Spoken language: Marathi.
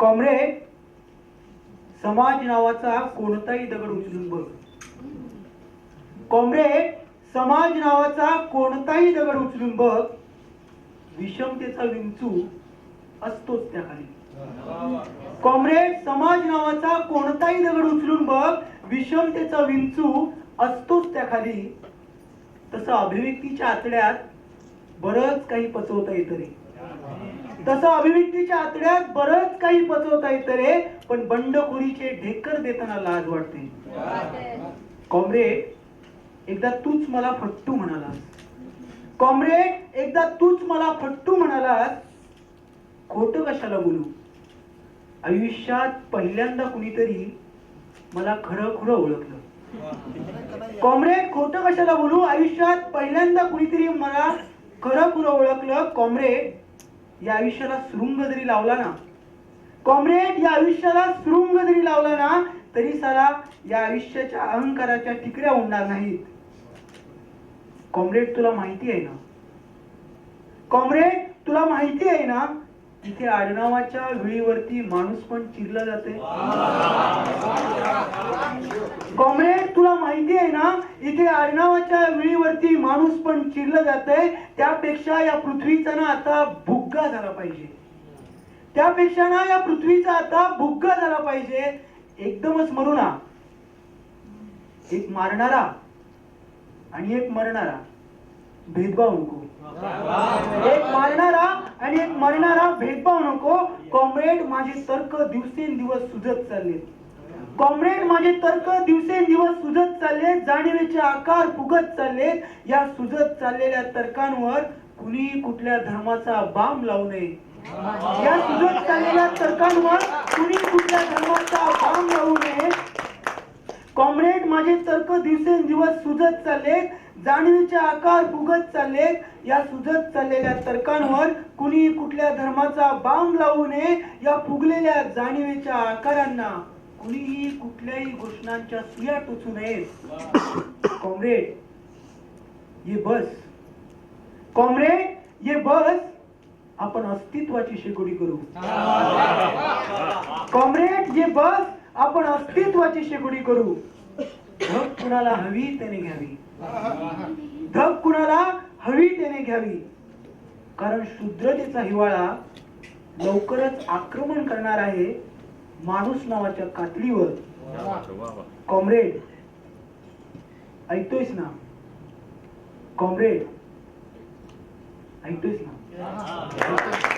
कॉम्रेड समाज नावाचा कोणताही दगड उचलून बघ. कॉम्रेड समाज नावाचा कोणताही दगड उचलून बघ. विषमतेचा विंचू असतोच त्या खाली कॉम्रेड समाज नावाचा कोणताही दगड उचलून बघ. विषमतेचा विंचू असतोच त्या खाली तसं अभिव्यक्तीच्या आतड्यात बरंच काही पचवता येतं रे. तसं अभिव्यक्तीच्या आतड्यात बरंच काही पचवता येत रे पण बंडखोरीचे ढेकर देताना लाज वाटते. कॉम्रेड एकदा तूच मला फट्टू म्हणालास. कॉम्रेड एकदा तूच मला फट्टू म्हणालास. खोट कशाला बोलू? आयुष्यात पहिल्यांदा कुणीतरी मला खरं खुरं ओळखलं. कॉम्रेड खोट कशाला बोलू? आयुष्यात पहिल्यांदा कुणीतरी मला खरं खुरं ओळखलं. कॉम्रेड या आयुष्याला सुरुंग जरी लावला ना कॉम्रेड या आयुष्याला सुरुंग जरी लावला ना तरी साला या आयुष्याच्या अहंकाराच्या ठिकऱ्या उडणार नाहीत. कॉम्रेड तुला माहिती आहे ना? कॉम्रेड तुला माहिती आहे ना? इथे आडनावाच्या वेळीवरती माणूस पण चिरला जाते कॉम्रेड तुला माहिती आहे ना? इथे आडनावाच्या विळीवर माणूस पण चिरलं जातंय. त्यापेक्षा या पृथ्वीचा ना आता भुग्गा झाला पाहिजे. त्यापेक्षा ना या पृथ्वीचा आता भुग्गा झाला पाहिजे. एकदमच मरू ना एक मारणारा आणि एक मरणारा. भेदभाव नको. एक मारणारा आणि एक मरणारा भेदभाव नको. कॉम्रेड माझे तर्क दिवसेंदिवस सुजत चालले कॉम्रेड माझे तर्क दिवसेंदिवस सुजत चालले जाणीवेचे आकार फुगत चालले. या सुजत चाललेल्या तर्कांवर कुणी कुठल्या धर्माचा बाम लावू नये. या सुजत चाललेल्या तर्कांवर कुणी कुठल्या धर्माचा बाम लावू नये. कॉम्रेड माझे तर्क दिवसेंदिवस सुजत चालले जाणीवेचे आकार फुगत चालले. या सुजत चाललेल्या तर्कांवर कुणी कुठल्या धर्माचा बाम लावू नये. या फुगलेल्या जाणीवेच्या आकारांना कुणीही कुठल्याही घोषणांच्या सुया टोचू नयेत. कॉम्रेड ये बस. कॉम्रेड ये बस. आपण अस्तित्वाची शेकोडी करू. कॉम्रेड ये बस. आपण अस्तित्वाची शेकोडी करू. धक कुणाला हवी त्याने घ्यावी. धक कुणाला हवी त्याने घ्यावी. कारण शुद्रतेचा हिवाळा लवकरच आक्रमण करणार आहे. माणूस नावाच्या कातडीवर कॉम्रेड ऐकतोयस ना? कॉम्रेड ऐकतोयस ना?